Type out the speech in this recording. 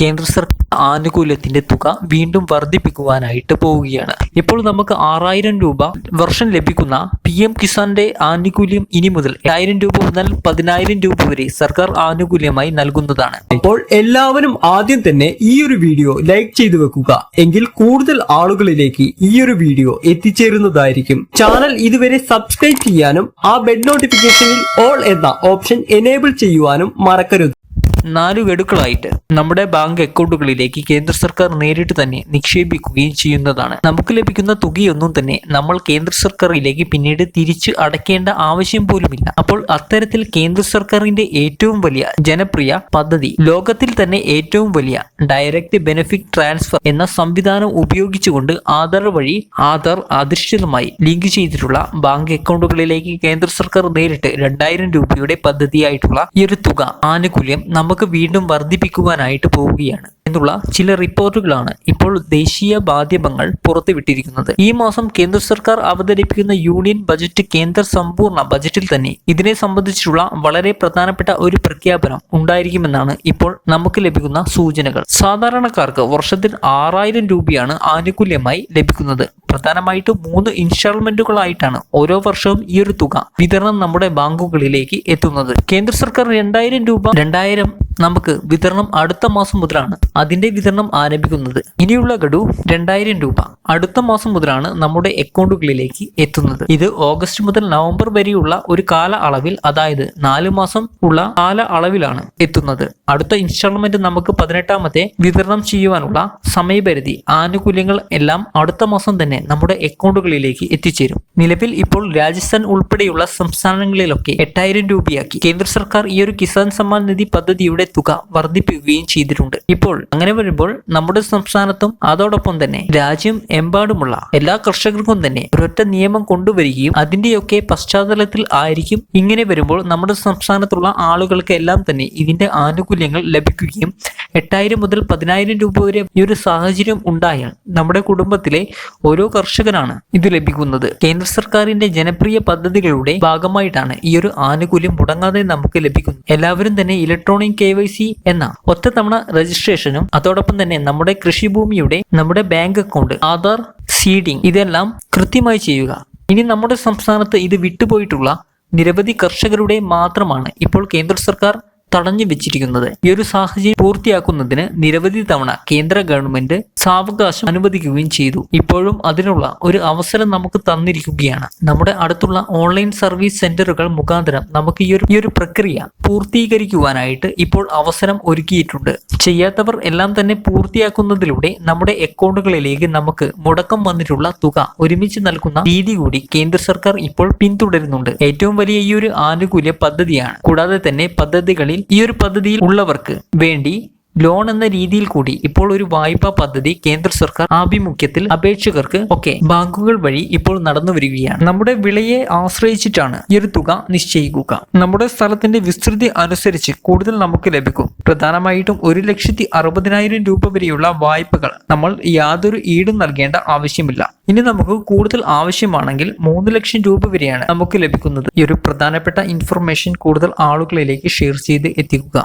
കേന്ദ്ര സർക്കാർ ആനുകൂല്യത്തിന്റെ തുക വീണ്ടും വർദ്ധിപ്പിക്കുവാനായിട്ട് പോവുകയാണ്. ഇപ്പോൾ നമുക്ക് ആറായിരം രൂപ വർഷം ലഭിക്കുന്ന പി എം കിസാന്റെ ആനുകൂല്യം ഇനി മുതൽ ആയിരം രൂപ മുതൽ പതിനായിരം രൂപ വരെ സർക്കാർ ആനുകൂല്യമായി നൽകുന്നതാണ്. അപ്പോൾ എല്ലാവരും ആദ്യം തന്നെ ഈ ഒരു വീഡിയോ ലൈക്ക് ചെയ്തു വെക്കുക. എങ്കിൽ കൂടുതൽ ആളുകളിലേക്ക് ഈ ഒരു വീഡിയോ എത്തിച്ചേരുന്നതായിരിക്കും. ചാനൽ ഇതുവരെ സബ്സ്ക്രൈബ് ചെയ്യാനും ആ ബെഡ് നോട്ടിഫിക്കേഷനിൽ ഓൾ എന്ന ഓപ്ഷൻ എനേബിൾ ചെയ്യുവാനും മറക്കരുത്. നാലു ഗഡുക്കളായിട്ട് നമ്മുടെ ബാങ്ക് അക്കൗണ്ടുകളിലേക്ക് കേന്ദ്ര സർക്കാർ നേരിട്ട് തന്നെ നിക്ഷേപിക്കുകയും ചെയ്യുന്നതാണ്. നമുക്ക് ലഭിക്കുന്ന തുകയൊന്നും തന്നെ നമ്മൾ കേന്ദ്ര സർക്കാരിലേക്ക് പിന്നീട് തിരിച്ച് അടയ്ക്കേണ്ട ആവശ്യം പോലുമില്ല. അപ്പോൾ അത്തരത്തിൽ കേന്ദ്ര സർക്കാരിന്റെ ഏറ്റവും വലിയ ജനപ്രിയ പദ്ധതി ലോകത്തിൽ തന്നെ ഏറ്റവും വലിയ ഡയറക്റ്റ് ബെനിഫിറ്റ് ട്രാൻസ്ഫർ എന്ന സംവിധാനം ഉപയോഗിച്ചുകൊണ്ട് ആധാർ വഴി ആധാർ അധിഷ്ഠിതമായി ലിങ്ക് ചെയ്തിട്ടുള്ള ബാങ്ക് അക്കൗണ്ടുകളിലേക്ക് കേന്ദ്ര സർക്കാർ നേരിട്ട് രണ്ടായിരം രൂപയുടെ പദ്ധതിയായിട്ടുള്ള ഈ ഒരു തുക ആനുകൂല്യം നമുക്ക് വീണ്ടും വർദ്ധിപ്പിക്കുവാനായിട്ട് പോവുകയാണ് എന്നുള്ള ചില റിപ്പോർട്ടുകളാണ് ഇപ്പോൾ ദേശീയ മാധ്യമങ്ങൾ പുറത്തുവിട്ടിരിക്കുന്നത്. ഈ മാസം കേന്ദ്ര സർക്കാർ അവതരിപ്പിക്കുന്ന യൂണിയൻ ബജറ്റ് കേന്ദ്ര സമ്പൂർണ ബജറ്റിൽ തന്നെ ഇതിനെ സംബന്ധിച്ചുള്ള വളരെ പ്രധാനപ്പെട്ട ഒരു പ്രഖ്യാപനം ഉണ്ടായിരിക്കുമെന്നാണ് ഇപ്പോൾ നമുക്ക് ലഭിക്കുന്ന സൂചനകൾ. സാധാരണക്കാർക്ക് വർഷത്തിൽ ആറായിരം രൂപയാണ് ആനുകൂല്യമായി ലഭിക്കുന്നത്. പ്രധാനമായിട്ട് മൂന്ന് ഇൻസ്റ്റാൾമെന്റുകളായിട്ടാണ് ഓരോ വർഷവും ഈ ഒരു തുക വിതരണം നമ്മുടെ ബാങ്കുകളിലേക്ക് എത്തുന്നത്. കേന്ദ്ര സർക്കാർ രണ്ടായിരം രൂപ രണ്ടായിരം നമുക്ക് വിതരണം അടുത്ത മാസം മുതലാണ് അതിന്റെ വിതരണം ആരംഭിക്കുന്നത്. ഇനിയുള്ള ഗഡു രണ്ടായിരം രൂപ. അടുത്ത മാസം മുതലാണ് നമ്മുടെ അക്കൗണ്ടുകളിലേക്ക് എത്തുന്നത്. ഇത് ഓഗസ്റ്റ് മുതൽ നവംബർ വരെയുള്ള ഒരു കാല അളവിൽ അതായത് നാല് മാസം ഉള്ള കാല അളവിലാണ് എത്തുന്നത്. അടുത്ത ഇൻസ്റ്റാൾമെന്റ് നമുക്ക് പതിനെട്ടാമത്തെ വിതരണം ചെയ്യുവാനുള്ള സമയപരിധി ആനുകൂല്യങ്ങൾ എല്ലാം അടുത്ത മാസം തന്നെ നമ്മുടെ അക്കൗണ്ടുകളിലേക്ക് എത്തിച്ചേരും. നിലവിൽ ഇപ്പോൾ രാജസ്ഥാൻ ഉൾപ്പെടെയുള്ള സംസ്ഥാനങ്ങളിലൊക്കെ എട്ടായിരം രൂപയാക്കി. കേന്ദ്ര സർക്കാർ ഈ ഒരു കിസാൻ സമ്മാൻ നിധി പദ്ധതിയുടെ തുക വർദ്ധിപ്പിക്കുകയും ചെയ്തിട്ടുണ്ട്. ഇപ്പോൾ അങ്ങനെ വരുമ്പോൾ നമ്മുടെ സംസ്ഥാനത്തും അതോടൊപ്പം തന്നെ രാജ്യം എമ്പാടുമുള്ള എല്ലാ കർഷകർക്കും തന്നെ ഒരൊറ്റ നിയമം കൊണ്ടുവരികയും അതിന്റെയൊക്കെ പശ്ചാത്തലത്തിൽ ആയിരിക്കും ഇങ്ങനെ വരുമ്പോൾ നമ്മുടെ സംസ്ഥാനത്തുള്ള ആളുകൾക്ക് എല്ലാം തന്നെ ഇതിന്റെ ആനുകൂല്യങ്ങൾ ലഭിക്കുകയും എട്ടായിരം മുതൽ പതിനായിരം രൂപ വരെ ഈ ഒരു സാഹചര്യം ഉണ്ടായാൽ നമ്മുടെ കുടുംബത്തിലെ ഓരോ കർഷകനാണ് ഇത് ലഭിക്കുന്നത്. കേന്ദ്ര സർക്കാരിന്റെ ജനപ്രിയ പദ്ധതികളുടെ ഭാഗമായിട്ടാണ് ഈ ഒരു ആനുകൂല്യം മുടങ്ങാതെ നമുക്ക് ലഭിക്കുന്നത്. എല്ലാവരും തന്നെ ഇലക്ട്രോണിക് കെ വൈ സി എന്ന രജിസ്ട്രേഷനും അതോടൊപ്പം തന്നെ നമ്മുടെ കൃഷിഭൂമിയുടെ നമ്മുടെ ബാങ്ക് അക്കൗണ്ട് ആധാർ സീഡിംഗ് ഇതെല്ലാം കൃത്യമായി ചെയ്യുക. ഇനി നമ്മുടെ സംസ്ഥാനത്ത് ഇത് വിട്ടുപോയിട്ടുള്ള നിരവധി കർഷകരുടെ മാത്രമാണ് ഇപ്പോൾ കേന്ദ്ര സർക്കാർ തടഞ്ഞു വെച്ചിരിക്കുന്നത്. ഈ ഒരു സാഹചര്യം പൂർത്തിയാക്കുന്നതിന് നിരവധി തവണ കേന്ദ്ര ഗവൺമെന്റ് സാവകാശം അനുവദിക്കുകയും ചെയ്തു. ഇപ്പോഴും അതിനുള്ള ഒരു അവസരം നമുക്ക് തന്നിരിക്കുകയാണ്. നമ്മുടെ അടുത്തുള്ള ഓൺലൈൻ സർവീസ് സെന്ററുകൾ മുഖാന്തരം നമുക്ക് ഈ ഒരു ഈ ഒരു പ്രക്രിയ പൂർത്തീകരിക്കുവാനായിട്ട് ഇപ്പോൾ അവസരം ഒരുക്കിയിട്ടുണ്ട്. ചെയ്യാത്തവർ എല്ലാം തന്നെ പൂർത്തിയാക്കുന്നതിലൂടെ നമ്മുടെ അക്കൗണ്ടുകളിലേക്ക് നമുക്ക് മുടക്കം വന്നിട്ടുള്ള തുക ഒരുമിച്ച് നൽകുന്ന രീതി കൂടി കേന്ദ്ര സർക്കാർ ഇപ്പോൾ പിന്തുടരുന്നുണ്ട്. ഏറ്റവും വലിയ ഈ ഒരു ആനുകൂല്യ പദ്ധതിയാണ്. കൂടാതെ തന്നെ പദ്ധതികളിൽ ഈ ഒരു പദ്ധതിയിൽ ഉള്ളവർക്ക് വേണ്ടി ലോൺ എന്ന രീതിയിൽ കൂടി ഇപ്പോൾ ഒരു വായ്പാ പദ്ധതി കേന്ദ്ര സർക്കാർ ആഭിമുഖ്യത്തിൽ അപേക്ഷകർക്ക് ഒക്കെ ബാങ്കുകൾ വഴി ഇപ്പോൾ നടന്നു വരികയാണ്. നമ്മുടെ വിളയെ ആശ്രയിച്ചിട്ടാണ് ഈ ഒരു തുക നിശ്ചയിക്കുക. നമ്മുടെ സ്ഥലത്തിന്റെ വിസ്തൃതി അനുസരിച്ച് കൂടുതൽ നമുക്ക് ലഭിക്കും. പ്രധാനമായിട്ടും ഒരു ലക്ഷത്തി അറുപതിനായിരം രൂപ വരെയുള്ള വായ്പകൾ നമ്മൾ യാതൊരു ഈടും നൽകേണ്ട ആവശ്യമില്ല. ഇനി നമുക്ക് കൂടുതൽ ആവശ്യമാണെങ്കിൽ മൂന്ന് ലക്ഷം രൂപ വരെയാണ് നമുക്ക് ലഭിക്കുന്നത്. ഈ ഒരു പ്രധാനപ്പെട്ട ഇൻഫർമേഷൻ കൂടുതൽ ആളുകളിലേക്ക് ഷെയർ ചെയ്ത് എത്തിക്കുക.